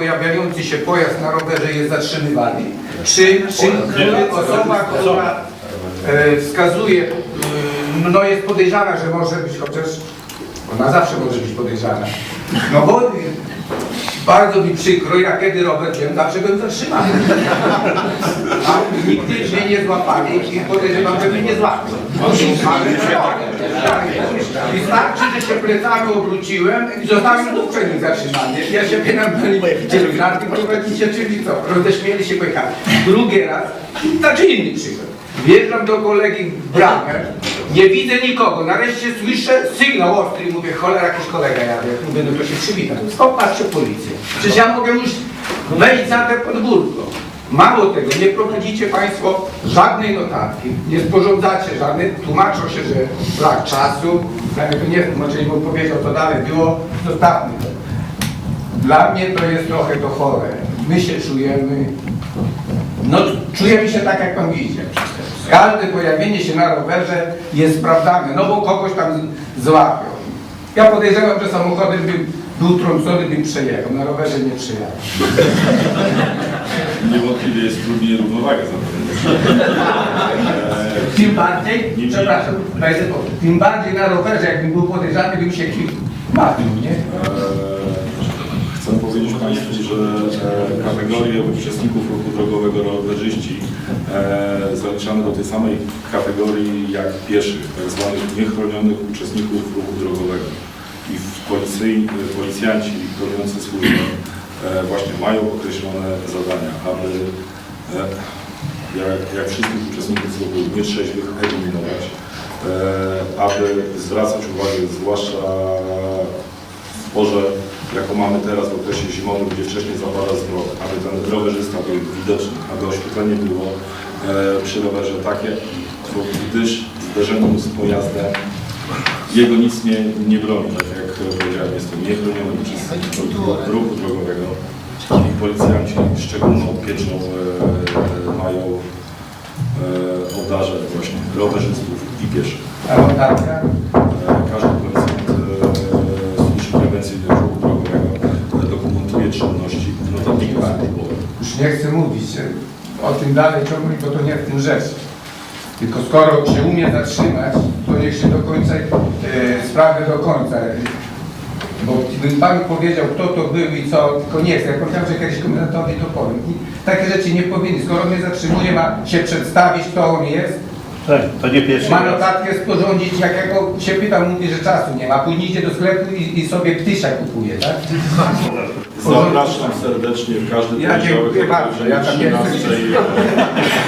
pojawiający się pojazd na rowerze jest zatrzymywany? Czy, czy osoba, która e, wskazuje, e, no jest podejrzana, że może być, chociaż ona zawsze może być podejrzana. No bo e, bardzo mi przykro, ja kiedy rower wziąłem, zawsze byłem zatrzymany. A nigdy nie złapali i podejrzewam, że mnie nie złapią. Ale tak, Wystarczy, że się plecami obróciłem i zostałem przez nich zatrzymany. Ja się pytam, pani widzieli żarty prowadzicie, czyli co? Roześmieli się pojechali. Drugi raz, znaczy inny przykład. Wjeżdżam do kolegi w bramę, nie widzę nikogo, nareszcie słyszę sygnał ostry i mówię, cholera, jakiś kolega jadę. Mówię, no to się przywitam. Skąd patrzcie policję? Przecież ja mogę już wejść za te podwórko. Mało tego, nie prowadzicie Państwo żadnej notatki, nie sporządzacie żadnej, tłumaczą się, że brak czasu, ale to nie, nie bym powiedział, to dalej było, zostawmy to. Dla mnie to jest trochę to chore. My się czujemy, no czujemy się tak, jak Pan widzi. Każde pojawienie się na rowerze jest sprawdzane, no bo kogoś tam złapią. Ja podejrzewam, że samochodem bym był trącony, bym przejechał, na rowerze nie przejechał. Niewątpliwie jest trudniej równowagę zapewnić. Tym bardziej, Nie przepraszam, dajcie powiem, tym bardziej na rowerze, jakbym był podejrzany, bym się kim bawił, nie? Eee, Chcę powiedzieć Państwu, że e, kategorie uczestników ruchu drogowego rowerzyści e, zaliczamy do tej samej kategorii jak pieszych, tak zwanych niechronionych uczestników ruchu drogowego. I w policji, policjanci pełniący służbę e, właśnie mają określone zadania, aby e, jak, jak wszystkich uczestników ruchu nietrzeźwych eliminować, e, aby zwracać uwagę zwłaszcza w porze, jaką mamy teraz w okresie zimowym, gdzie wcześniej zapada zmrok, aby ten rowerzysta był widoczny, aby oświetlenie było przy rowerze takie, gdyż zderzeniu z pojazdem jego nic nie, nie broni, powiedziałem, jest niechroniony przez ruchu drogowego i policjanci szczególną pieczą e, mają e, obdarzać właśnie rowerzystów i pieszych. A notatka? E, Każdy policjant e, Służby Prewencji Ruchu Drogowego e, dokumentuje czynności w. Już nie chcę mówić e, o tym dalej ciągnąć, bo to nie w tym rzecz. Tylko skoro się umie zatrzymać, to niech się do końca, e, sprawę do końca. Bo gdybym Panu powiedział, kto to był i co, tylko nie chcę. Ja powiedziałem, że kiedyś komendantowi to powiem. I takie rzeczy nie powinny. Skoro mnie zatrzymuje, ma się przedstawić, kto on jest, Tak, to nie pierwszy ma notatkę sporządzić, jak ja go się pytam, mówi, że czasu nie ma. Później idzie do sklepu i, i sobie ptysia kupuje, tak? Zapraszam serdecznie w każdy Ja dziękuję poniedziałek bardzo. Ja tam nie chcę 13. Ale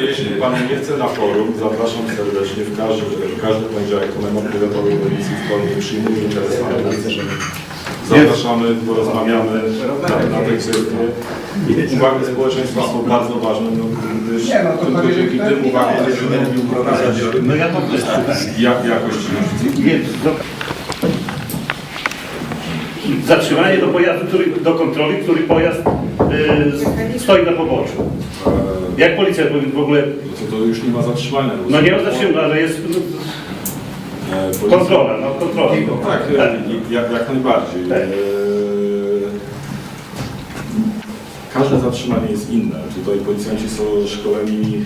jeśli Pan nie chce na forum, zapraszam serdecznie w każdy, w każdy poniedziałek komendant powiatowej policji w Kolnie przyjmuje interesowane ulice. Zapraszamy, porozmawiamy na, na tej kwestii. I uwagi społeczeństwa są bardzo ważne, no, gdyż Nie, no to tylko dzięki tym uwagom będziemy mogli uprowadzać No ja to jak, jakość do... Zatrzymanie do pojazdu, który, do kontroli, który pojazd y, stoi na poboczu. Jak policja powie- w ogóle, To, to już nie ma zatrzymania. no nie ma zatrzymania, ale jest no, E, kontrola, no kontrola. No tak, tak. e, jak, jak najbardziej. Tak. E, Każde zatrzymanie jest inne. Tutaj policjanci są szkoleni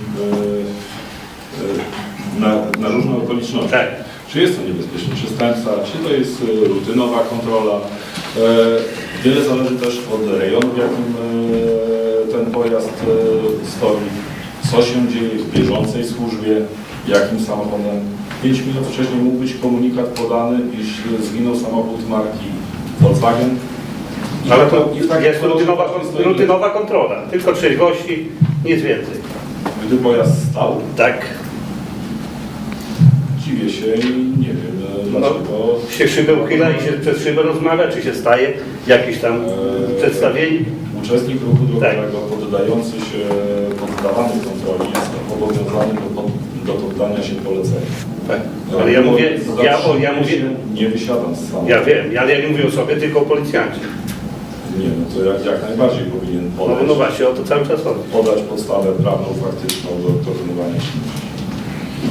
na, na różne okoliczności. Tak. Czy jest to niebezpieczny przestępca, czy to jest rutynowa kontrola. Wiele zależy też od rejonu, w jakim ten pojazd e, stoi, co się dzieje w bieżącej służbie, jakim samochodem. 5 minut wcześniej mógł być komunikat podany, iż zginął samochód marki Volkswagen. I Ale to i w takim jest rutynowa, stoi- rutynowa kontrola, tylko trzeźwości, nic więcej. Gdy pojazd stał, Tak. dziwię się i nie wiem e, dlaczego. Się szybę uchyla i się przez szybę rozmawia, czy się staje jakieś tam Eee, przedstawienie. Uczestnik ruchu drogowego Tak. poddający się poddawanej kontroli jest obowiązany do, do poddania się poleceniu. Tak. Ale ja mówię, ja, o, ja mówię, Nie wysiadam z samochodu. ja wiem, ale ja nie mówię o sobie, tylko o policjancie. Nie, no to jak, jak najbardziej powinien No, podać, no właśnie, o to cały czas chodzi. podać podstawę prawną, faktyczną do dokonywania czynności.